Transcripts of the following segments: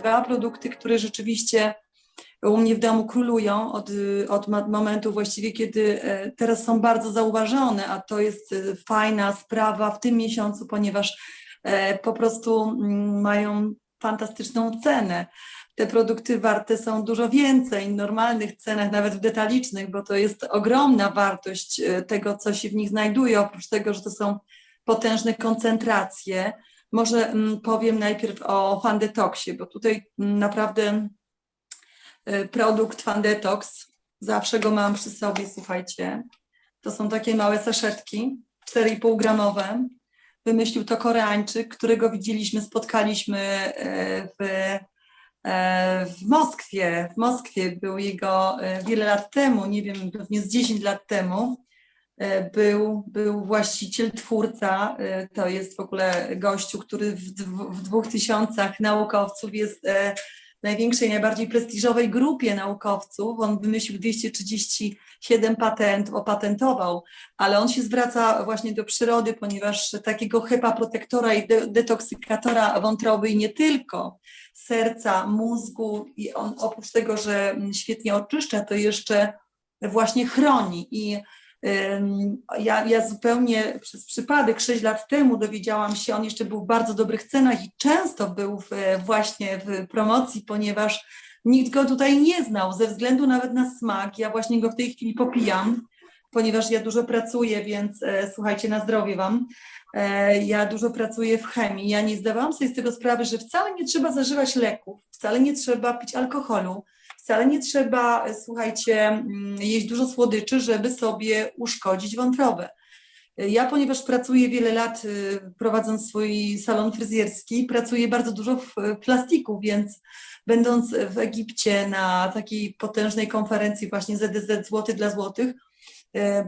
dwa produkty, które rzeczywiście u mnie w domu królują od, od momentu właściwie, kiedy e, teraz są bardzo zauważone, a to jest e, fajna sprawa w tym miesiącu, ponieważ e, po prostu mm, mają fantastyczną cenę. Te produkty warte są dużo więcej w normalnych cenach, nawet w detalicznych, bo to jest ogromna wartość tego, co się w nich znajduje, oprócz tego, że to są potężne koncentracje. Może mm, powiem najpierw o Fandetoxie, bo tutaj mm, naprawdę y, produkt Fandetox, zawsze go mam przy sobie, słuchajcie. To są takie małe saszetki, 4,5 gramowe. Wymyślił to Koreańczyk, którego widzieliśmy, spotkaliśmy e, w, e, w Moskwie. W Moskwie był jego e, wiele lat temu, nie wiem, pewnie z 10 lat temu. E, Był, był właściciel, twórca, e, to jest w ogóle gościu, który w, w dwóch tysiącach naukowców jest e, największej, najbardziej prestiżowej grupie naukowców. On wymyślił 237 patentów, opatentował, ale on się zwraca właśnie do przyrody, ponieważ takiego hepaprotektora i de- detoksykatora wątroby i nie tylko, serca, mózgu i on oprócz tego, że świetnie oczyszcza, to jeszcze właśnie chroni i Ja, ja zupełnie przez przypadek 6 lat temu dowiedziałam się, on jeszcze był w bardzo dobrych cenach i często był w, właśnie w promocji, ponieważ nikt go tutaj nie znał ze względu nawet na smak. Ja właśnie go w tej chwili popijam, ponieważ ja dużo pracuję, więc e, słuchajcie, na zdrowie Wam. E, ja dużo pracuję w chemii. Ja nie zdawałam sobie z tego sprawy, że wcale nie trzeba zażywać leków, wcale nie trzeba pić alkoholu, Wcale nie trzeba, słuchajcie, mm, jeść dużo słodyczy, żeby sobie uszkodzić wątrobę. Ja, ponieważ pracuję wiele lat, y, prowadząc swój salon fryzjerski, pracuję bardzo dużo w plastiku, więc będąc w Egipcie na takiej potężnej konferencji właśnie ZDZ Złoty dla Złotych,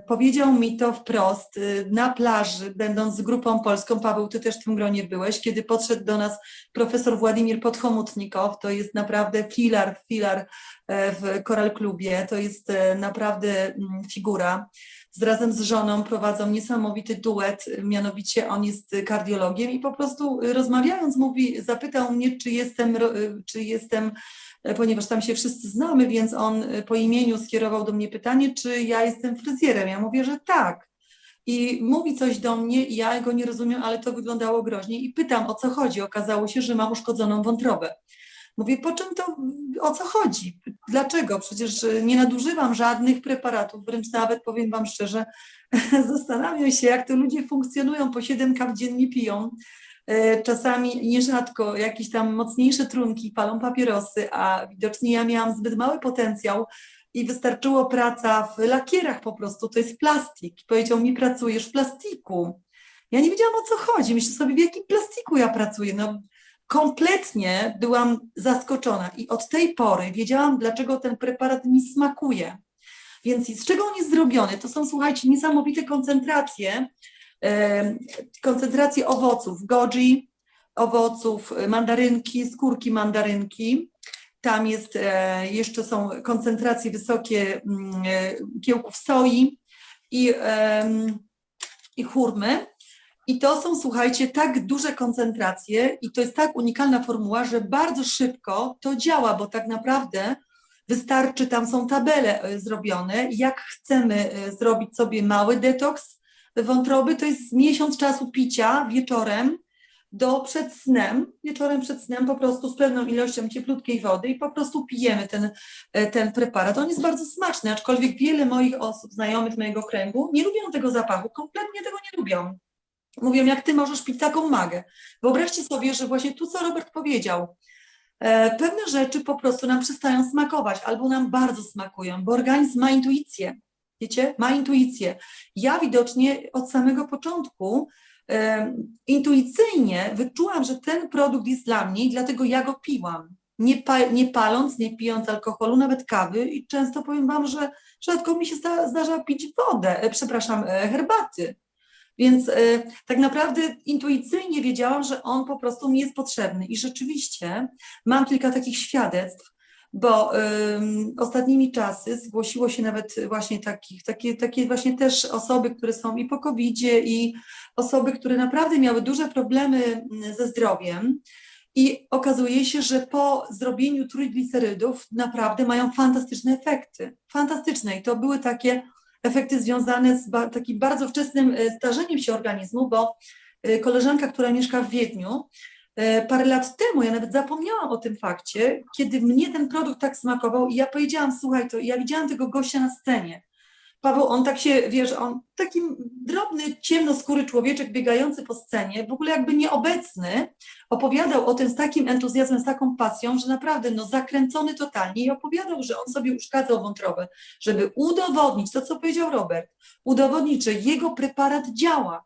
powiedział mi to wprost y, na plaży, będąc z grupą polską, Paweł, ty też w tym gronie byłeś, kiedy podszedł do nas profesor Władimir Podchomutnikow, to jest naprawdę filar, filar e, w Koral Klubie, to jest e, naprawdę mm, figura. Razem z żoną prowadzą niesamowity duet, e, mianowicie on jest kardiologiem i po prostu e, rozmawiając mówi, zapytał mnie, czy jestem, e, czy jestem, e, ponieważ tam się wszyscy znamy, więc on e, po imieniu skierował do mnie pytanie, czy ja jestem fryzjerem. Ja mówię, że tak. I mówi coś do mnie, i ja go nie rozumiem, ale to wyglądało groźnie i pytam, o co chodzi. Okazało się, że mam uszkodzoną wątrobę. Mówię, po czym to, o co chodzi? Dlaczego? Przecież e, nie nadużywam żadnych preparatów, wręcz nawet powiem Wam szczerze, zastanawiam się, jak to ludzie funkcjonują, po 7 kaw dziennie piją, E, czasami nierzadko jakieś tam mocniejsze trunki, palą papierosy, a widocznie ja miałam zbyt mały potencjał i wystarczyło praca w lakierach po prostu, to jest plastik. Powiedział mi, pracujesz w plastiku. Ja nie wiedziałam o co chodzi, myślę sobie, w jakim plastiku ja pracuję. No, kompletnie byłam zaskoczona i od tej pory wiedziałam, dlaczego ten preparat mi smakuje. Więc z czego on jest zrobiony? To są, słuchajcie, niesamowite koncentracje, em, koncentracje owoców, goji, owoców, e, mandarynki, skórki mandarynki. Tam jest, e, jeszcze są koncentracje wysokie mm, e, kiełków soi i, i churmy. I to są, słuchajcie, tak duże koncentracje i to jest tak unikalna formuła, że bardzo szybko to działa, bo tak naprawdę wystarczy, tam są tabele e, zrobione, jak chcemy zrobić sobie mały detoks wątroby, to jest miesiąc czasu picia wieczorem do przed snem, wieczorem przed snem po prostu z pewną ilością cieplutkiej wody i po prostu pijemy ten, e, ten preparat. On jest bardzo smaczny, aczkolwiek wiele moich osób, znajomych mojego kręgu nie lubią tego zapachu, kompletnie tego nie lubią. Mówią, jak ty możesz pić taką magę. Wyobraźcie sobie, że właśnie tu, co Robert powiedział, e, pewne rzeczy po prostu nam przestają smakować albo nam bardzo smakują, bo organizm ma intuicję. Wiecie, ma intuicję. Ja widocznie od samego początku intuicyjnie wyczułam, że ten produkt jest dla mnie i dlatego ja go piłam. Nie, pa, nie paląc, nie pijąc alkoholu, nawet kawy i często powiem Wam, że rzadko mi się zda, zdarza pić wodę, e, przepraszam, e, herbaty. Więc e, tak naprawdę intuicyjnie wiedziałam, że on po prostu mi jest potrzebny. I rzeczywiście mam kilka takich świadectw, bo ym, ostatnimi czasy zgłosiło się nawet właśnie takich, takie, takie właśnie też osoby, które są i po covid i osoby, które naprawdę miały duże problemy mm, ze zdrowiem. I okazuje się, że po zrobieniu trójglicerydów naprawdę mają fantastyczne efekty. Fantastyczne. I to były takie efekty związane z ba takim bardzo wczesnym e, starzeniem się organizmu, bo e, koleżanka, która mieszka w Wiedniu, e, parę lat temu, ja nawet zapomniałam o tym fakcie, kiedy mnie ten produkt tak smakował i ja powiedziałam, słuchaj, to ja widziałam tego gościa na scenie. Paweł, on tak się, wiesz, on taki drobny, ciemnoskóry człowieczek biegający po scenie, w ogóle jakby nieobecny, opowiadał o tym z takim entuzjazmem, z taką pasją, że naprawdę no, zakręcony totalnie i opowiadał, że on sobie uszkadzał wątrobę, żeby udowodnić to, co powiedział Robert, udowodnić, że jego preparat działa.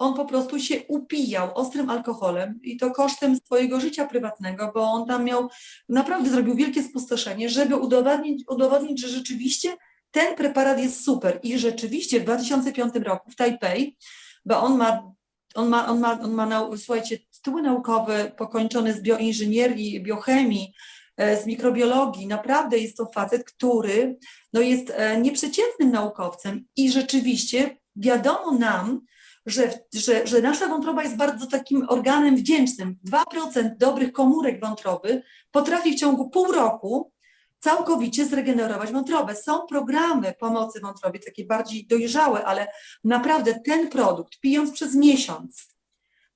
On po prostu się upijał ostrym alkoholem i to kosztem swojego życia prywatnego, bo on tam miał, naprawdę zrobił wielkie spustoszenie, żeby udowodnić, udowodnić że rzeczywiście ten preparat jest super i rzeczywiście w 2005 roku w Tajpej, bo on ma, on ma, on ma, on ma słuchajcie, tytuły naukowe pokończone z bioinżynierii, biochemii, e, z mikrobiologii. Naprawdę jest to facet, który no, jest e, nieprzeciętnym naukowcem i rzeczywiście wiadomo nam, że, że, że nasza wątroba jest bardzo takim organem wdzięcznym. 2% dobrych komórek wątroby potrafi w ciągu pół roku całkowicie zregenerować wątrobę. Są programy pomocy wątrobie, takie bardziej dojrzałe, ale naprawdę ten produkt, pijąc przez miesiąc,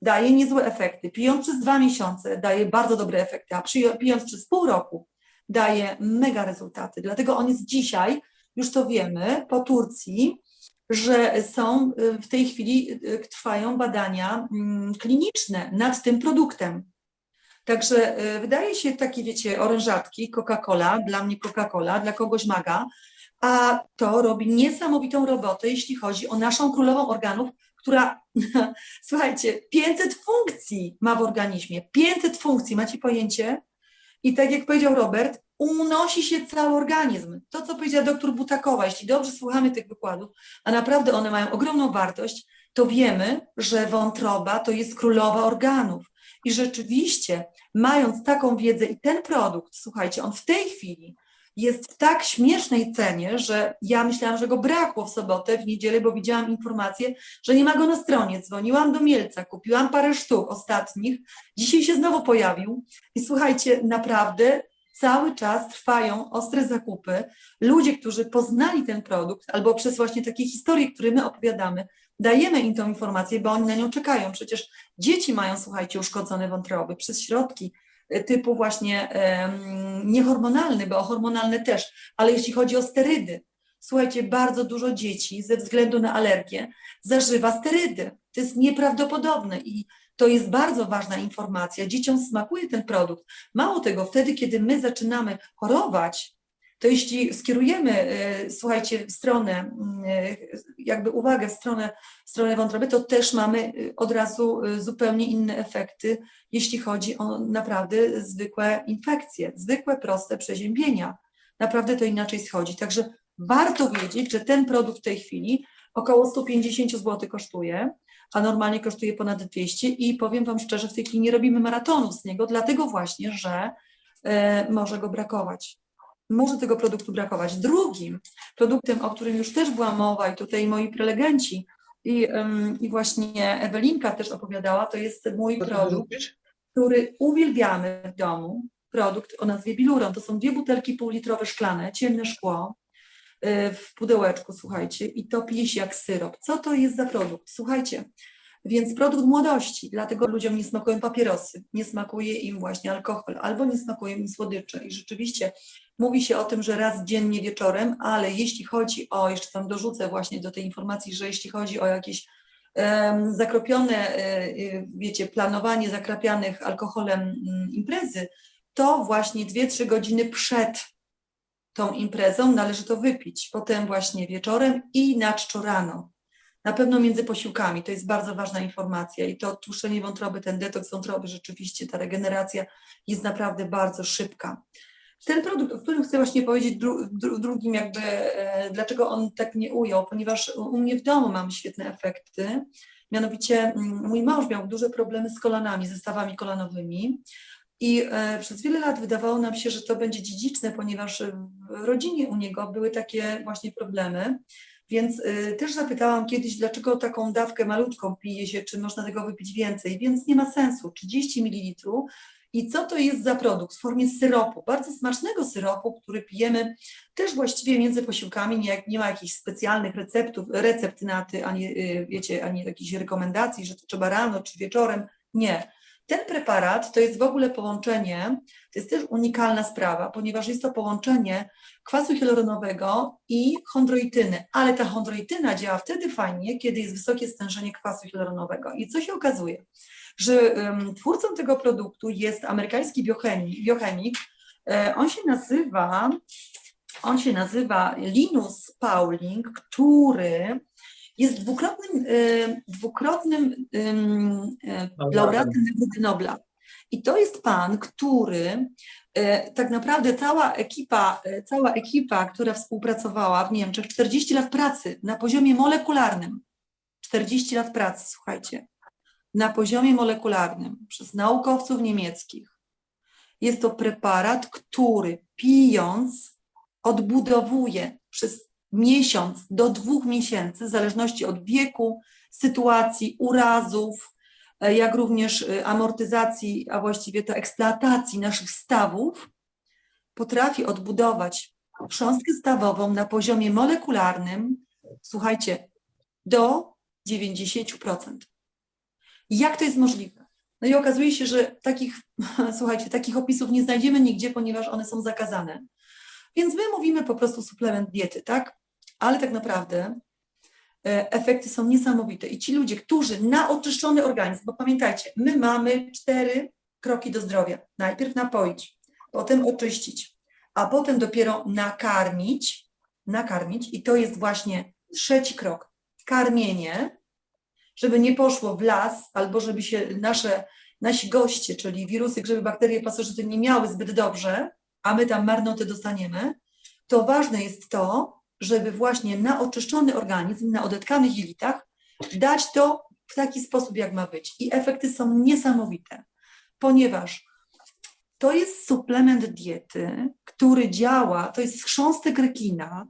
daje niezłe efekty. Pijąc przez dwa miesiące daje bardzo dobre efekty, a pijąc przez pół roku daje mega rezultaty. Dlatego on jest dzisiaj, już to wiemy, po Turcji, że są y, w tej chwili y, trwają badania mm, kliniczne nad tym produktem. Także y, wydaje się takie, wiecie, orężatki, Coca-Cola, dla mnie Coca-Cola, dla kogoś maga, a to robi niesamowitą robotę, jeśli chodzi o naszą królową organów, która, słuchajcie, 500 funkcji ma w organizmie. 500 funkcji, macie pojęcie? I tak jak powiedział Robert, unosi się cały organizm. To, co powiedziała doktor Butakowa, jeśli dobrze słuchamy tych wykładów, a naprawdę one mają ogromną wartość, to wiemy, że wątroba to jest królowa organów. I rzeczywiście, mając taką wiedzę i ten produkt, słuchajcie, on w tej chwili jest w tak śmiesznej cenie, że ja myślałam, że go brakło w sobotę, w niedzielę, bo widziałam informację, że nie ma go na stronie. Dzwoniłam do Mielca, kupiłam parę sztuk ostatnich, dzisiaj się znowu pojawił. I słuchajcie, naprawdę cały czas trwają ostre zakupy. Ludzie, którzy poznali ten produkt, albo przez właśnie takie historie, które my opowiadamy, dajemy im tą informację, bo oni na nią czekają. Przecież dzieci mają, słuchajcie, uszkodzone wątroby przez środki typu właśnie niehormonalny, bo hormonalne też, ale jeśli chodzi o sterydy, słuchajcie, bardzo dużo dzieci ze względu na alergię zażywa sterydy. To jest nieprawdopodobne i to jest bardzo ważna informacja. Dzieciom smakuje ten produkt. Mało tego, wtedy, kiedy my zaczynamy chorować, to jeśli skierujemy, e, słuchajcie, w stronę, e, jakby uwagę w stronę, w stronę wątroby, to też mamy e, od razu zupełnie inne efekty, jeśli chodzi o naprawdę zwykłe infekcje, zwykłe, proste przeziębienia. Naprawdę to inaczej schodzi. Także warto wiedzieć, że ten produkt w tej chwili około 150 zł kosztuje, a normalnie kosztuje ponad 200 i powiem Wam szczerze, w tej chwili nie robimy maratonów z niego, dlatego właśnie, że może go brakować może tego produktu brakować. Drugim produktem, o którym już też była mowa i tutaj moi prelegenci i, i właśnie Ewelinka też opowiadała, to jest mój produkt, który uwielbiamy w domu. Produkt o nazwie Biluron. To są dwie butelki półlitrowe szklane, ciemne szkło y, w pudełeczku, słuchajcie, i to pije się jak syrop. Co to jest za produkt? Słuchajcie, więc produkt młodości, dlatego ludziom nie smakują papierosy, nie smakuje im właśnie alkohol, albo nie smakują im słodycze. I rzeczywiście mówi się o tym, że raz dziennie wieczorem, ale jeśli chodzi o, jeszcze tam dorzucę właśnie do tej informacji, że jeśli chodzi o jakieś um, zakropione, y, wiecie, planowanie zakrapianych alkoholem um, imprezy, to właśnie 2-3 godziny przed tą imprezą należy to wypić. Potem właśnie wieczorem i na czczo rano. Na pewno między posiłkami, to jest bardzo ważna informacja i to odtłuszczenie wątroby, ten detoks wątroby, rzeczywiście ta regeneracja jest naprawdę bardzo szybka. Ten produkt, o którym chcę właśnie powiedzieć dru, dru, drugim jakby, e, dlaczego on tak nie ujął, ponieważ u mnie w domu mam świetne efekty, mianowicie mm, mój mąż miał duże problemy z kolanami, ze stawami kolanowymi i e, przez wiele lat wydawało nam się, że to będzie dziedziczne, ponieważ w rodzinie u niego były takie właśnie problemy. Więc y, też zapytałam kiedyś, dlaczego taką dawkę malutką pije się, czy można tego wypić więcej, więc nie ma sensu. 30 ml. I co to jest za produkt? W formie syropu, bardzo smacznego syropu, który pijemy też właściwie między posiłkami. Nie, nie ma jakichś specjalnych receptów, recept na ty, ani, y, wiecie, ani jakichś rekomendacji, że to trzeba rano czy wieczorem. Nie. Ten preparat to jest w ogóle połączenie, to jest też unikalna sprawa, ponieważ jest to połączenie kwasu hialuronowego i chondroityny, ale ta chondroityna działa wtedy fajnie, kiedy jest wysokie stężenie kwasu hialuronowego. I co się okazuje? Że um, twórcą tego produktu jest amerykański biochemik, biochemik on się nazywa on się nazywa Linus Pauling, który jest dwukrotnym, e, dwukrotnym e, laureatem Nagrody Nobla. I to jest pan, który e, tak naprawdę cała ekipa, cała ekipa, która współpracowała w Niemczech, 40 lat pracy na poziomie molekularnym. 40 lat pracy, słuchajcie, na poziomie molekularnym przez naukowców niemieckich. Jest to preparat, który pijąc odbudowuje przez miesiąc do dwóch miesięcy, w zależności od wieku, sytuacji, urazów, e, jak również e, amortyzacji, a właściwie to eksploatacji naszych stawów, potrafi odbudować chrząstkę stawową na poziomie molekularnym, słuchajcie, do 90%. Jak to jest możliwe? No i okazuje się, że takich, słuchajcie, takich opisów nie znajdziemy nigdzie, ponieważ one są zakazane. Więc my mówimy po prostu suplement diety, tak? Ale tak naprawdę e, efekty są niesamowite. I ci ludzie, którzy na oczyszczony organizm, bo pamiętajcie, my mamy cztery kroki do zdrowia. Najpierw napoić, potem oczyścić, a potem dopiero nakarmić, nakarmić i to jest właśnie trzeci krok. Karmienie, żeby nie poszło w las, albo żeby się nasze, nasi goście, czyli wirusy, grzyby, bakterie, pasożyty nie miały zbyt dobrze, a my tam marnoty dostaniemy, to ważne jest to, żeby właśnie na oczyszczony organizm, na odetkanych jelitach dać to w taki sposób, jak ma być. I efekty są niesamowite, ponieważ to jest suplement diety, który działa, to jest chrząstek rekina.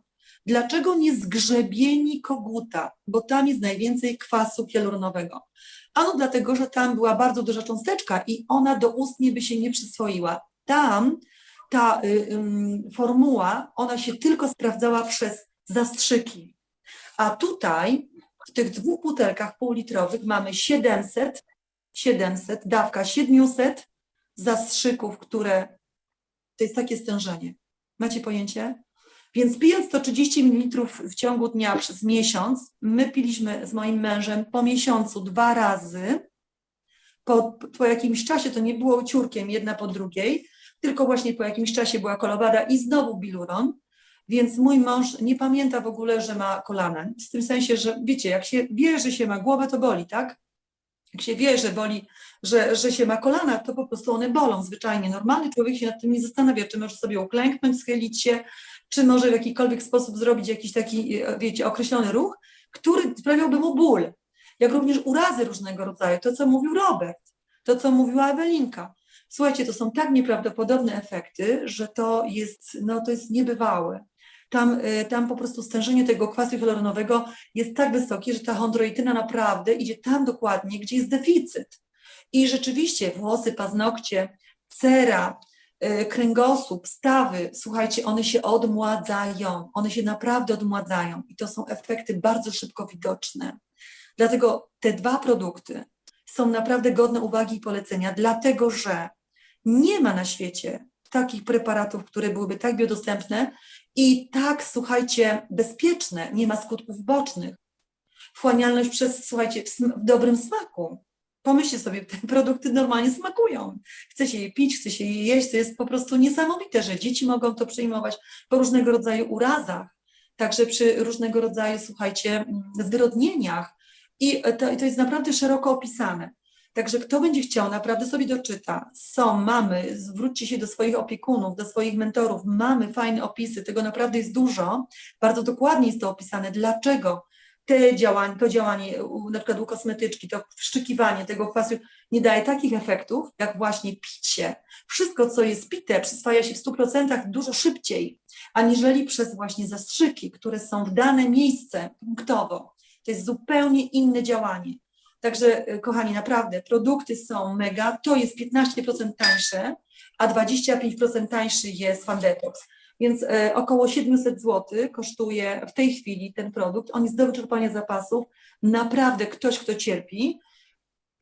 Dlaczego nie zgrzebieni koguta? Bo tam jest najwięcej kwasu hialuronowego. Ano dlatego, że tam była bardzo duża cząsteczka i ona do ustnie by się nie przyswoiła. Tam ta y, formuła, ona się tylko sprawdzała przez zastrzyki. A tutaj w tych dwóch butelkach półlitrowych mamy 700, 700, dawka 700 zastrzyków, które to jest takie stężenie. Macie pojęcie? Więc pijąc 130 ml w ciągu dnia przez miesiąc, my piliśmy z moim mężem po miesiącu dwa razy. Po, po jakimś czasie to nie było ciurkiem jedna po drugiej, tylko właśnie po jakimś czasie była kolowada i znowu biluron, więc mój mąż nie pamięta w ogóle, że ma kolana. W tym sensie, że wiecie, jak się wie, że się ma głowę, to boli, tak? Jak się wie, że boli, że, że się ma kolana, to po prostu one bolą zwyczajnie. Normalny człowiek się nad tym nie zastanawia, czy może sobie uklęknąć, schylić się, czy może w jakikolwiek sposób zrobić jakiś taki, wiecie, określony ruch, który sprawiałby mu ból. Jak również urazy różnego rodzaju, to co mówił Robert, to co mówiła Ewelinka. Słuchajcie, to są tak nieprawdopodobne efekty, że to jest, no, to jest niebywałe. Tam, y, tam po prostu stężenie tego kwasu hialuronowego jest tak wysokie, że ta chondroityna naprawdę idzie tam dokładnie, gdzie jest deficyt. I rzeczywiście włosy, paznokcie, cera, y, kręgosłup, stawy, słuchajcie, one się odmładzają, one się naprawdę odmładzają i to są efekty bardzo szybko widoczne. Dlatego te dwa produkty są naprawdę godne uwagi i polecenia, dlatego że nie ma na świecie takich preparatów, które byłyby tak biodostępne i tak, słuchajcie, bezpieczne, nie ma skutków bocznych. Wchłanialność przez, słuchajcie, w, w dobrym smaku. Pomyślcie sobie, te produkty normalnie smakują. Chce się je pić, chce się je jeść, to jest po prostu niesamowite, że dzieci mogą to przyjmować po różnego rodzaju urazach, także przy różnego rodzaju, słuchajcie, zwyrodnieniach. I to, to jest naprawdę szeroko opisane. Także kto będzie chciał, naprawdę sobie doczyta. Są, mamy, zwróćcie się do swoich opiekunów, do swoich mentorów, mamy fajne opisy, tego naprawdę jest dużo. Bardzo dokładnie jest to opisane, dlaczego te działanie, to działanie, na przykład u kosmetyczki, to wszczykiwanie tego kwasu nie daje takich efektów, jak właśnie picie. Wszystko, co jest pite, przyswaja się w 100% dużo szybciej, aniżeli przez właśnie zastrzyki, które są w dane miejsce punktowo. To jest zupełnie inne działanie. Także, y, kochani, naprawdę, produkty są mega. To jest 15% tańsze, a 25% tańszy jest Fan Detox. Więc e, około 700 zł kosztuje w tej chwili ten produkt. On jest do wyczerpania zapasów. Naprawdę ktoś, kto cierpi,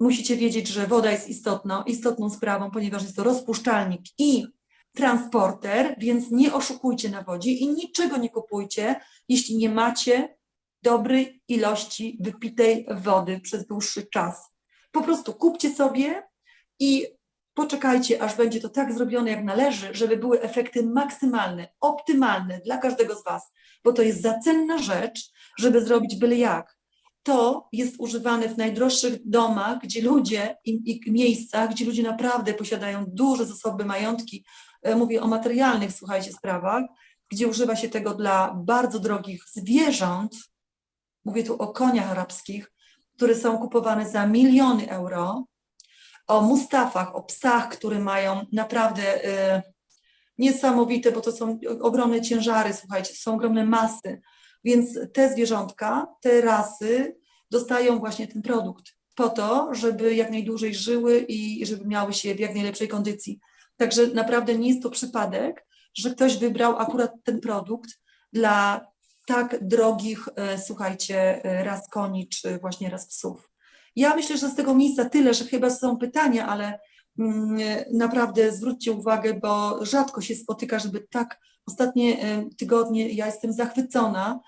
musicie wiedzieć, że woda jest istotną, istotną sprawą, ponieważ jest to rozpuszczalnik i transporter, więc nie oszukujcie na wodzie i niczego nie kupujcie, jeśli nie macie dobrej ilości wypitej wody przez dłuższy czas. Po prostu kupcie sobie i poczekajcie, aż będzie to tak zrobione, jak należy, żeby były efekty maksymalne, optymalne dla każdego z Was, bo to jest za cenna rzecz, żeby zrobić byle jak. To jest używane w najdroższych domach, gdzie ludzie i, i miejscach, gdzie ludzie naprawdę posiadają duże zasoby, majątki. E, Mówię o materialnych, słuchajcie, sprawach, gdzie używa się tego dla bardzo drogich zwierząt. Mówię tu o koniach arabskich, które są kupowane za miliony euro, o mustafach, o psach, które mają naprawdę y, niesamowite, bo to są ogromne ciężary, słuchajcie, są ogromne masy. Więc te zwierzątka, te rasy dostają właśnie ten produkt po to, żeby jak najdłużej żyły i żeby miały się w jak najlepszej kondycji. Także naprawdę nie jest to przypadek, że ktoś wybrał akurat ten produkt dla tak drogich, e, słuchajcie, e, ras koni czy właśnie ras psów. Ja myślę, że z tego miejsca tyle, że chyba są pytania, ale mm, naprawdę zwróćcie uwagę, bo rzadko się spotyka, żeby tak ostatnie e, tygodnie, ja jestem zachwycona.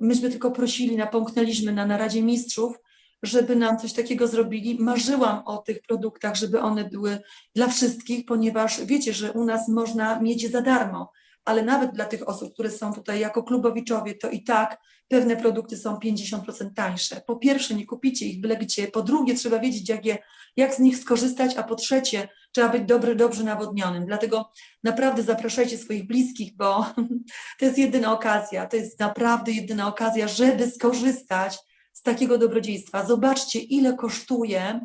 Myśmy tylko prosili, napomknęliśmy na naradzie mistrzów, żeby nam coś takiego zrobili. Marzyłam o tych produktach, żeby one były dla wszystkich, ponieważ wiecie, że u nas można mieć za darmo, ale nawet dla tych osób, które są tutaj jako klubowiczowie, to i tak pewne produkty są 50% tańsze. Po pierwsze, nie kupicie ich byle gdzie, po drugie, trzeba wiedzieć, jak, je, jak z nich skorzystać, a po trzecie, trzeba być dobry, dobrze nawodnionym. Dlatego naprawdę zapraszajcie swoich bliskich, bo to jest jedyna okazja, to jest naprawdę jedyna okazja, żeby skorzystać z takiego dobrodziejstwa. Zobaczcie, ile kosztuje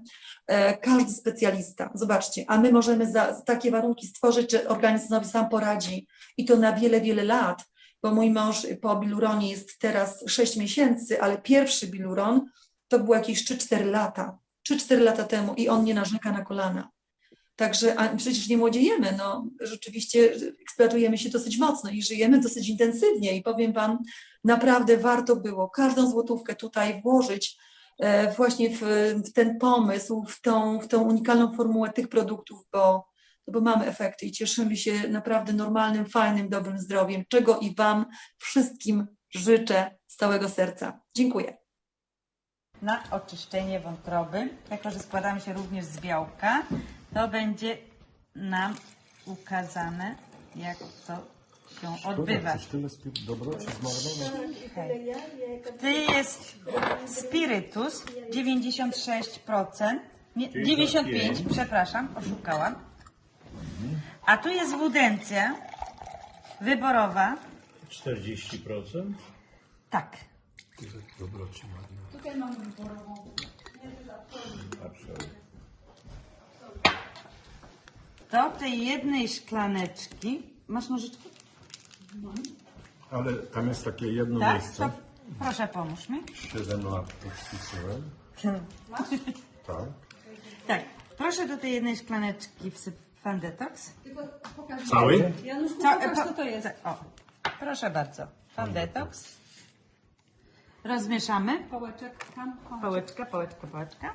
e, każdy specjalista. Zobaczcie, a my możemy za, takie warunki stworzyć, że organizm sobie sam poradzi i to na wiele, wiele lat, bo mój mąż po biluronie jest teraz 6 miesięcy, ale pierwszy biluron to było jakieś 3-4 lata. 3-4 lata temu i on nie narzeka na kolana. Także a przecież nie młodziejemy, no rzeczywiście eksploatujemy się dosyć mocno i żyjemy dosyć intensywnie i powiem Wam, naprawdę warto było każdą złotówkę tutaj włożyć e, właśnie w, w ten pomysł, w tą, w tą unikalną formułę tych produktów, bo, bo mamy efekty i cieszymy się naprawdę normalnym, fajnym, dobrym zdrowiem, czego i Wam wszystkim życzę z całego serca. Dziękuję. na oczyszczenie wątroby, jako że składamy się również z białka, to będzie nam ukazane, jak to się odbywa. Hej. To jest spirytus 96%, nie, 95, przepraszam, oszukałam. A tu jest wudencja wyborowa, 40%? tak. Dobroci marnowane. Absolutnie. Do tej jednej szklaneczki, masz nożyczki? Ale tam jest takie jedno Tak? miejsce. To proszę pomóż mi. 7 lat to wpisałem. Tak. Tak, proszę do tej jednej szklaneczki wsyp Fan Detox. Cały? Janusz, Co, pokaż po- co to jest. tak, O, proszę bardzo. Fan Detox. Rozmieszamy. Pałeczek tam. O. Pałeczka, pałeczka, pałeczka.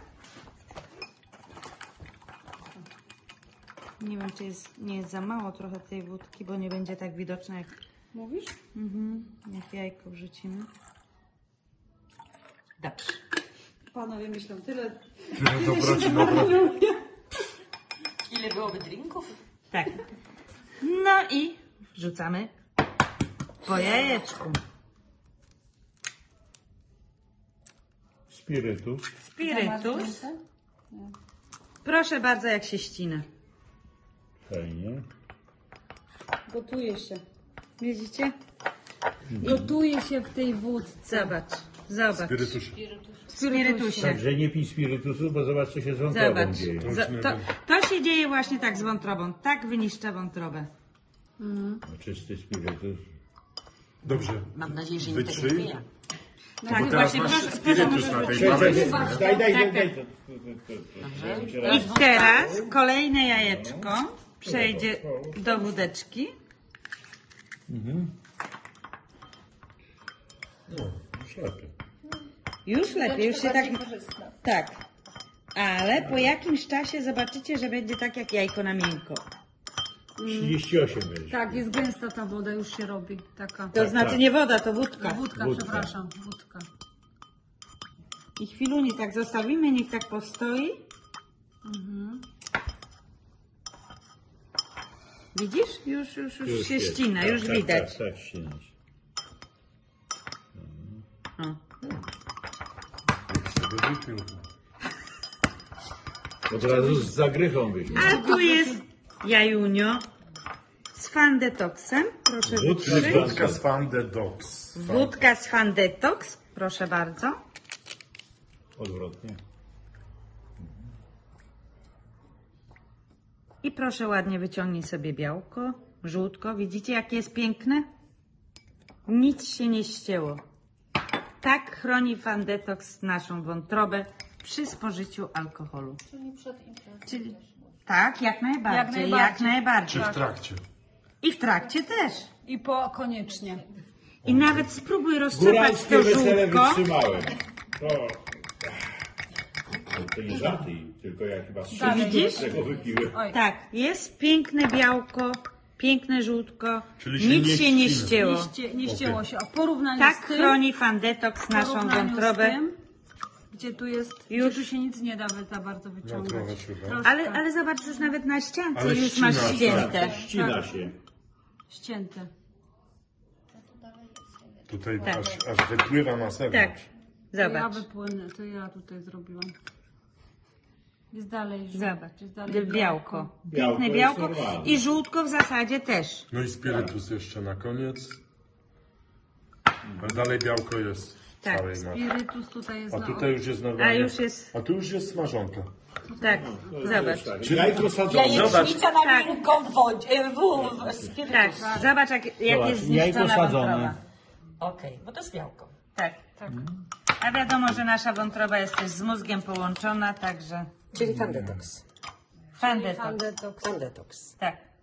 Nie wiem, czy jest, nie jest za mało trochę tej wódki, bo nie będzie tak widoczna jak, Mówisz? mhm, jak jajko wrzucimy. Dobrze. Panowie myślą tyle. Dobroci, dobroci. Ile byłoby drinków? Tak. No i wrzucamy po jajeczku. Spirytus. Spirytus. Proszę bardzo, jak się ścina. Fajnie. Gotuje się. Widzicie? Gotuje się w tej wódce. Zobacz. Zobacz. Spirytusze. Spirytusie. Także nie pij spirytusu, bo zobacz, co się z wątrobą Zobacz. dzieje. Z- To, to się dzieje właśnie tak z wątrobą. Tak wyniszcza wątrobę. No, czysty spirytus. Dobrze. Mam nadzieję, że nie tego Wytrzyj. chwila. Tak, Bo teraz właśnie, masz proszę, proszę, spirytus na tej. Daj, daj, Tak, daj, tak. daj. I teraz kolejne jajeczko przejdzie do wódeczki. No, już lepiej. Już lepiej, już się tak. Tak. Ale po jakimś czasie zobaczycie, że będzie tak jak jajko na miękko. 38 będzie. Tak, jest gęsta ta woda, już się robi. Taka. To znaczy nie woda, to wódka. Wódka, Wódka. przepraszam, wódka. I chwiluni tak zostawimy, niech tak postoi. Widzisz? Już, już, już, się jest. ścina, Tak, już tak, widać. Tak, tak, ścina się. O. Od razu z zagrychą wyjść. A tu jest jajunio z fandetoksem. Proszę Wódka wytrzymać. Wódka z Van de Dogs. Wódka z fandetoks. Proszę bardzo. Odwrotnie. I proszę ładnie wyciągnij sobie białko, żółtko. Widzicie, jakie jest piękne? Nic się nie ścięło. Tak chroni Fandetox naszą wątrobę przy spożyciu alkoholu. Czyli przed imprezą. Tak, jak najbardziej. Jak najbardziej. Jak najbardziej. Czy w trakcie? I w trakcie też. I po koniecznie. I nawet spróbuj rozczepać to żółtko. wytrzymałem. To... To nie żarty, tylko ja chyba z Dalej. Widzisz? tego wypiłem. Oj. Tak, jest piękne białko, piękne żółtko. Czyli się Nic nie się nie ścina. ścięło. Nie, ście, nie ścięło się. A w porównaniu Tak z tym, chroni Fandetox w naszą porównaniu wątrobę. Tym, gdzie tu jest, Już. gdzie tu się nic nie da wy- za bardzo wyciągać. trochę. Troszkę Ale, ale zobacz, już nawet na ściance Ale już ścina masz się. ścięte. Ścina się. ścięte. Tutaj Tak. aż, aż wypływa na Tak, zewnątrz. To ja zobacz. wypłynę, to ja tutaj zrobiłam. Jest dalej żółt, Zobacz, jest dalej białko. Białko Piękne jest białko normalne. i żółtko w zasadzie też. No i spirytus jeszcze na koniec. A dalej białko jest w Tak, całej masie. Spirytus tutaj jest A na tutaj już jest normalnie. A już jest, A tu już jest smażonka. tak, zobacz. Tak. Jajko sadzone. Jajecznica na Tak. miękką w wodzie, w, w, w spirytusie. Tak, zobacz jak, jak Zobacz, jest jajko zniszczona sadzone. wątroba. Okej, bo to jest białko. Tak. A wiadomo, że nasza wątroba jest też z mózgiem połączona, także Czyli fandetoks. fandetox. Fandetox. Fandetoks. Tak.